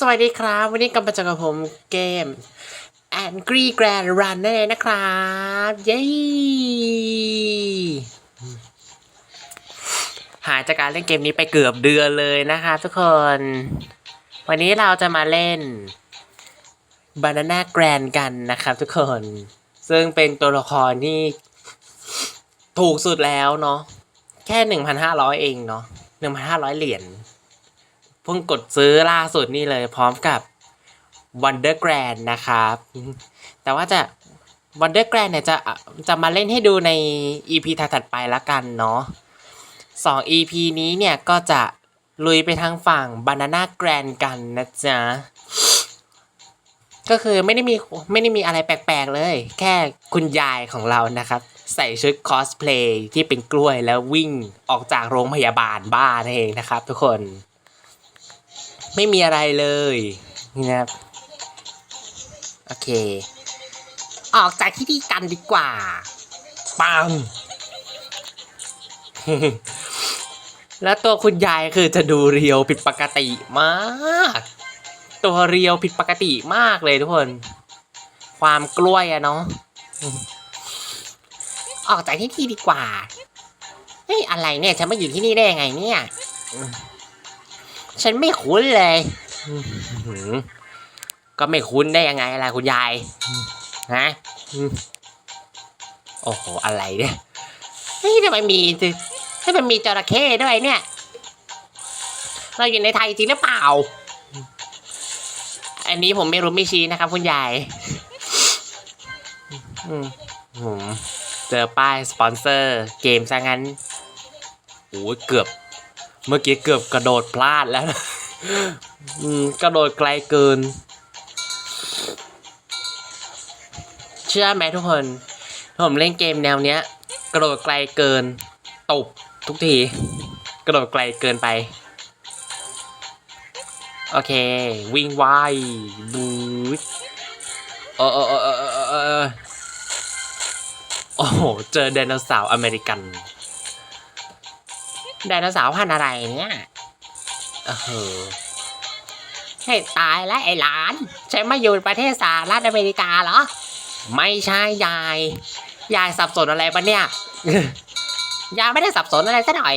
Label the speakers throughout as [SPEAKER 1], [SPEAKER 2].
[SPEAKER 1] สวัสดีครับ วันนี้กำลังจะกับผมเกม Angry Grand Run นั่นเองนะครับ เย้หายจากการเล่นเกมนี้ไปเกือบเดือนเลยนะคะทุกคน วันนี้เราจะมาเล่น Banana Grand กันนะครับทุกคน ซึ่งเป็นตัวละครที่ถูกสุดแล้วเนาะแค่ 1,500 เองเนาะ1,500 เหรียญ เพิ่งกดซื้อล่าสุดนี่เลยพร้อมกับ Wonder Grand นะครับ แต่ว่าจะ Wonder Grand เนี่ยจะจะมาเล่นให้ดูใน EP ถัดๆไปละกันเนาะสอง EP นี้เนี่ยก็จะลุยไปทางฝั่ง Banana Grand กันนะจ๊ะ ก็คือไม่ได้มีไม่ได้มีอะไรแปลกๆเลย แค่คุณยายของเรานะครับ ใส่ชุดคอสเพลย์ที่เป็นกล้วยแล้ววิ่งออกจากโรงพยาบาลบ้านเองนะครับทุกคน ไม่มีอะไรเลย นี่นะครับ โอเค ออกจากที่นี่กันดีกว่าปังแล้วตัวคุณยายคือจะดูเรียวผิดปกติมาก ตัวเรียวผิดปกติมากเลยทุกคน ความกล้วยอะเนาะออกจากที่นี่ดีกว่าเฮ้ยอะไรเนี่ยฉันมาอยู่ที่นี่ได้ยังไงเนี่ย ฉันไม่คุ้นเลยก็ไม่คุ้นได้ยังไงล่ะคุณยายฮะโอ้โหอะไรเนี่ยเฮ้ยทำไมมีให้มันมีจระเข้ด้วยเนี่ย เราอยู่ในไทยจริงหรือเปล่า อันนี้ผมไม่รู้ไม่ชี้นะครับ คุณยายผมเจอป้ายสปอนเซอร์ เกมซะงั้นโอ้ยเกือบ เมื่อกี้เกือบกระโดดพลาดแล้วนะกระโดดไกลเกิน เชื่อไหมทุกคนผมเล่นเกมแนวเนี้ย กระโดดไกลเกินตบทุกที กระโดดไกลเกินไป โอเค วิ่งไวบูดเออเออเออเออเออเออโอ้โห เจอไดโนเสาร์อเมริกัน ไดโนเสาร์พันอะไรเนี่ยเออให้ตายแล้วไอ้หลานฉันมาอยู่ประเทศสหรัฐอเมริกาเหรอ ไม่ใช่ยาย ยายสับสนอะไรปะเนี่ย ยายไม่ได้สับสนอะไรซะหน่อย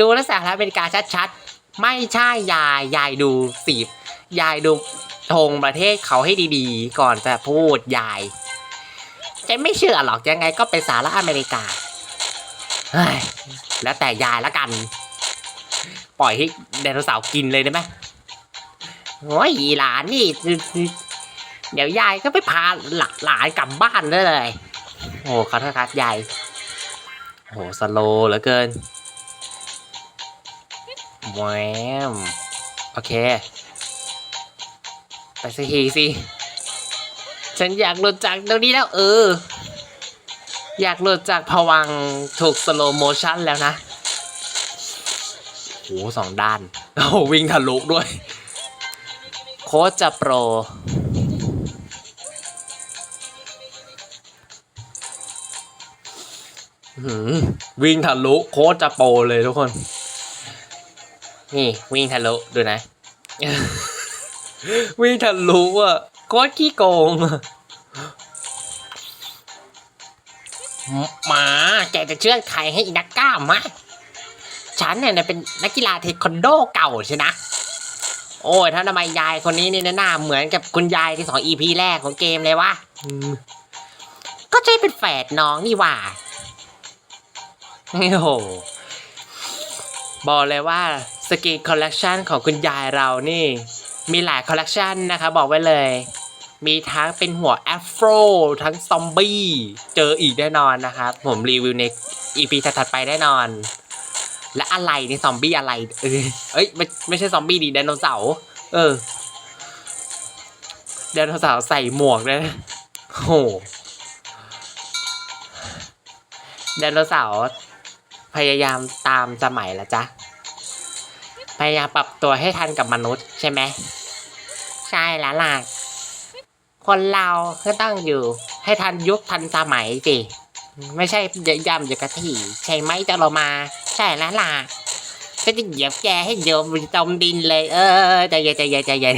[SPEAKER 1] ดูแลสหรัฐอเมริกาชัดๆ ไม่ใช่ยาย ยายดูสีบยายดูธงประเทศเขาให้ดีๆ ก่อนจะพูดยายฉันไม่เชื่อหรอกยังไงก็เป็นสหรัฐอเมริกา แล้วแต่ยายละกัน ปล่อยให้ไดโนเสาร์กินเลยได้ไหมโอ้ยหลานนี่ เดี๋ยวยายก็ไปพาหลานหลานกลับบ้านได้เลย โอ้ขอโทษครับยายโอ้สโลเหลือเกินแหวมโอเค ไปสักทีสิ ฉันอยากหลุดจากตรงนี้แล้วเออ อยากหลุดจากผวังถูกสโลโมชั่นแล้วนะโหสองด้าน โอ้วิ่งทะลุด้วย โค้ชจะโปร วิ่งทะลุโค้ชจะโปรเลยทุกคน นี่วิ่งทะลุดูนะ วิ่งทะลุอะโค้ชขี้โกงอะ หมาแกจะเชื่อใครให้อีนักก้ามะฉันเนี่ยเป็นนักกีฬาเทควันโดเก่าใช่นะ โอ้ยถ้าทำไมยายคนนี้นี่หน้าเหมือนกับคุณยายที่สองอีพีแรกของเกมเลยวะก็ใช่เป็นแฝดน้องนี่หว่าโอ้โหบอกเลยว่าสกินคอลเลกชันของคุณยายเรานี่ มีหลายคอลเลกชันนะคะบอกไว้เลย มีทั้งเป็นหัวแอฟโฟรทั้งซอมบี้ เจออีกแน่นอนนะครับ ผมรีวิวในอีพีถัดๆไปแน่นอน และอะไรนี่ซอมบี้อะไรเออเอ้ยไม่ไม่ใช่ซอมบี้ดิไดโนเสาร์เออไดโนเสาร์ใส่หมวกเลยนะโอ้โหไดโนเสาร์พยายามตามสมัยละจ๊ะ พยายามปรับตัวให้ทันกับมนุษย์ใช่ไหม ใช่แล้วล่ะ คนเราก็ต้องอยู่ ให้ทันยุคทันสมัยสิ ไม่ใช่ย่ำอยู่กับที่ ใช่ไหมจะเรามา ใช่แล้วล่ะฉันจะเหยียบแกให้โยมจมดินเลย เออใจเย็นใจเย็นใจเย็น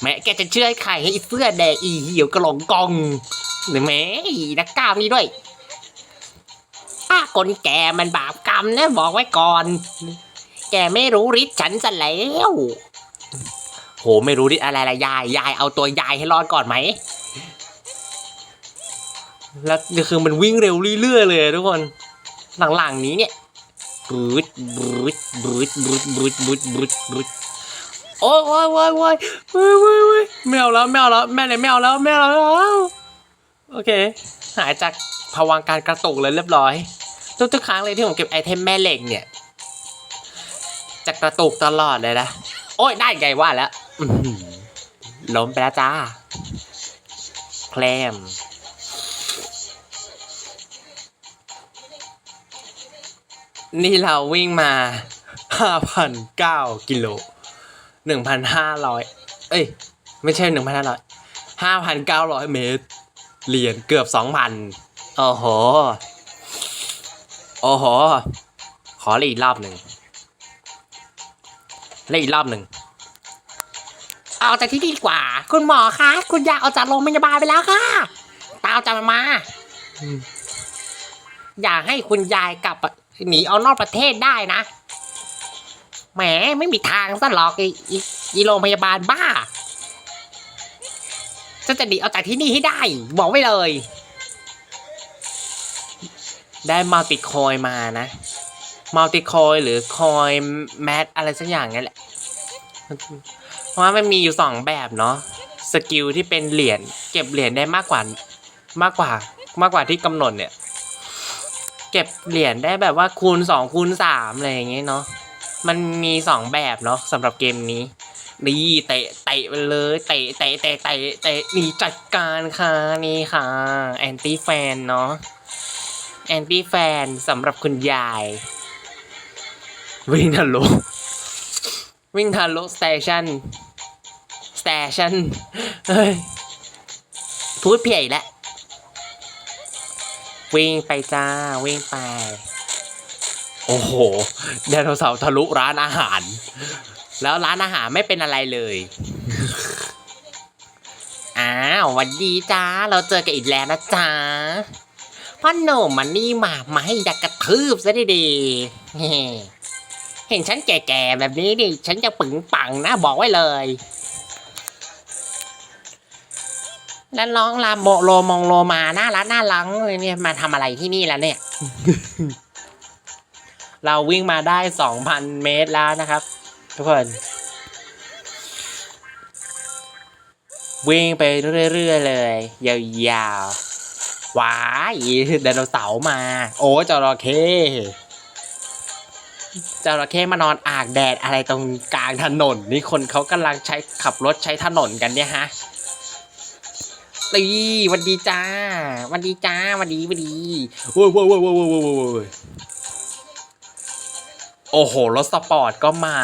[SPEAKER 1] แม่แกจะเชื่อใครให้เสื้อแดงอีเหี่ยวกระหลงกองหรือแม่นักกล้ามนี่ด้วยถ้าคนแกมันบาปกรรมนะบอกไว้ก่อน แกไม่รู้ฤทธิ์ฉันซะแล้ว โหไม่รู้ฤทธิ์อะไรละยายยายเอาตัวยายให้รอดก่อนไหมแล้วคือมันวิ่งเร็วเรื่อยๆเลยทุกคนหลังๆนี้เนี่ยบูดบูดบูดบูดบูดบูดบูดบูดโอ้ยโอ้ยโอ้ยโอ้ยโอ้ยโอ้ยโอ้ยไม่เอาแล้วไม่เอาแล้วแม่เลยไม่เอาแล้วไม่เอาแล้วโอเค หายจากภวังการกระตุกเลยเรียบร้อย ทุกๆครั้งเลยที่ผมเก็บไอเทมแม่เหล็กเนี่ยจะกระตุกตลอดเลยนะโอ้ยได้ไงว่าแล้ว ล้มไปแล้วจ้า แคลม นี่เราวิ่งมา5,009กิโล1,500เอ้ย ไม่ใช่1,500 5,900เมตร เหรียญเกือบ2,000โอ้โห โอ้โห ขอเล่นอีกรอบหนึ่งเล่นอีกรอบหนึ่ง เอาจากที่นี่ดีกว่า คุณหมอคะ คุณยายเอาจากโรงพยาบาลไปแล้วค่ะ ตามจับมา อย่าให้คุณยายกลับหนีเอานอกประเทศได้นะ แหมไม่มีทางซะหรอกไอ้ไอ้ไอีโรงพยาบาลบ้าฉันจะหนีเอาจากที่นี่ให้ได้ บอกไว้เลย ได้มัลติคอยมานะมัลติคอยหรือคอยแมทอะไรสักอย่างนี่แหละ เพราะว่ามันมีอยู่สองแบบเนาะสกิลที่เป็นเหรียญเก็บเหรียญได้มากกว่ามากกว่ามากกว่าที่กำหนดเนี่ย เก็บเหรียญได้แบบว่าคูณสองคูณสามอะไรอย่างเงี้ยเนาะมันมีสองแบบเนาะสำหรับเกมนี้นี่เตะเตะไปเลยเตะเตะเตะเตะเตะนี่จัดการค่ะนี่ค่ะแอนตี้แฟนเนาะแอนตี้แฟนสำหรับคุณยาย วิ่งทะลุวิ่งทะลุสเตชัน สเตชันเฮ้ย พูดเพี้ยอีกแล้ว วิ่งไปจ้า วิ่งไป โอ้โหไดโนเสาร์ทะลุร้านอาหาร แล้วร้านอาหารไม่เป็นอะไรเลย อ้าววันดีจ้า เราเจอกันอีกแล้วนะจ้าพ่อหนุ่มมันนี่มา มาให้อยากกระทืบซะดีๆเฮ้เห็นฉันแก่ๆแบบนี้ดิ ฉันจะปึงปังนะบอกไว้เลย แล้วน้องลามโมโลมองโลมาน่ารักน่ารังเลยเนี่ยมาทำอะไรที่นี่แล้วเนี่ย เราวิ่งมาได้สองพันเมตรแล้วนะครับ ทุกคน วิ่งไปเรื่อยๆเลย ยาวๆว้ายไดโนเสาร์มา โอ้จระเข้จระเข้มานอนอากแดดอะไรตรงกลางถนน นี่คนเขากำลังใช้ขับรถใช้ถนนกันเนี่ยฮะ ตีวันดีจ้า วันดีจ้า วันดีวันดีโว้ยโว้ยโว้ยโว้ยโว้ยโว้ยโอ้โห รถสปอร์ตก็มา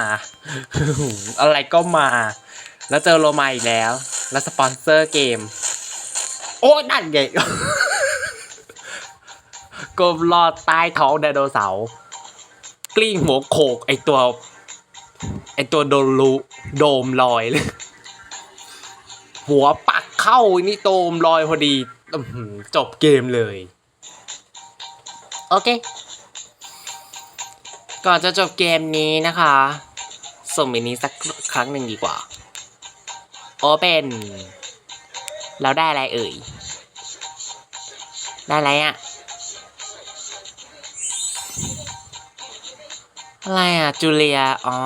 [SPEAKER 1] อะไรก็มา แล้วเจอโลมาอีกแล้ว แล้วสปอนเซอร์เกม โอ้นั่นไงกลมลอดใต้ท้องไดโนเสาร์กลิ้งหัวโขกไอตัว ไอตัวโดนลูโดมลอยเลย หัวปัก เข้านี่โตมลอยพอดีจบเกมเลย โอเค ก่อนจะจบเกมนี้นะคะ ส่งมินิสักครั้งหนึ่งดีกว่า โอเปนแล้วได้อะไรเอ่ย ได้อะไรอะอะไรอะจูเลีย อ๋อ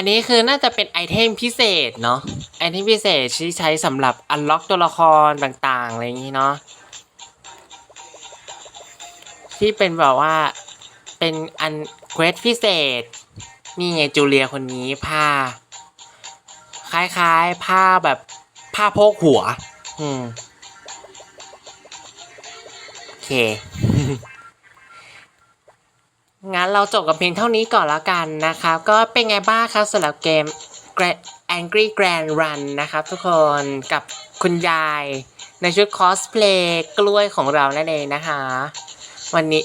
[SPEAKER 1] อันนี้คือน่าจะเป็นไอเทมพิเศษเนาะไอเทมพิเศษที่ใช้สำหรับอันล็อกตัวละครต่างๆอะไรอย่างนี้เนาะที่เป็นแบบว่าเป็นอันเควสพิเศษนี่ไงจูเลียคนนี้ผ้า คล้ายๆ ผ้าแบบผ้าโพกหัว อืม โอเค งั้นเราจบกับเพียงเท่านี้ก่อนแล้วกันนะครับ ก็เป็นไงบ้างครับสำหรับเกม Angry Grand Run นะครับทุกคนกับคุณยายในชุดคอสเพลย์กล้วยของเรานั่นเองนะคะ วันนี้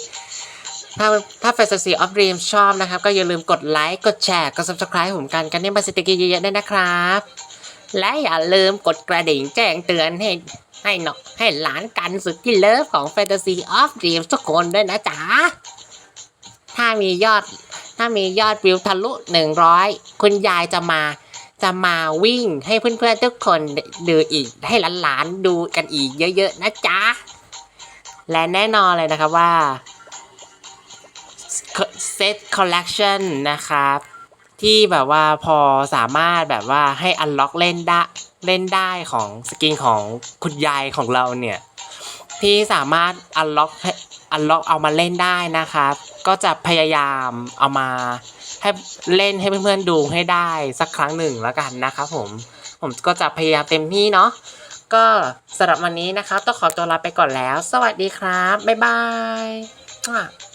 [SPEAKER 1] ถ้าถ้า Fantasy of Dreams ชอบนะครับ ก็อย่าลืมกดไลค์กดแชร์กด Subscribe ผมกันกันเนี่ยมาสติกเกอร์เยอะๆด้วยนะครับ และอย่าลืมกดกระดิ่งแจ้งเตือนให้ให้เนาะให้หลานกันสุดที่เลิฟของ Fantasy of Dreams ทุกคนด้วยนะจ๊ะ ถ้ามียอด ถ้ามียอดวิวทะลุ 100 คุณยายจะมาจะมาวิ่งให้เพื่อนๆทุกคนดูอีกให้หลานๆดูกันอีกเยอะๆนะจ๊ะ และแน่นอนเลยนะครับว่าเซตคอลเลกชันนะครับที่แบบว่าพอสามารถแบบว่าให้อันล็อกเล่นได้เล่นได้ของสกินของคุณยายของเราเนี่ย ที่สามารถอันล็อกอันล็อกเอามาเล่นได้นะครับ ก็จะพยายามเอามาให้เล่นให้เพื่อนๆดูให้ได้สักครั้งหนึ่งแล้วกันนะครับผม ผมก็จะพยายามเต็มที่เนาะก็สำหรับวันนี้นะคะต้องขอตัวลาไปก่อนแล้ว สวัสดีครับ บ๊ายบาย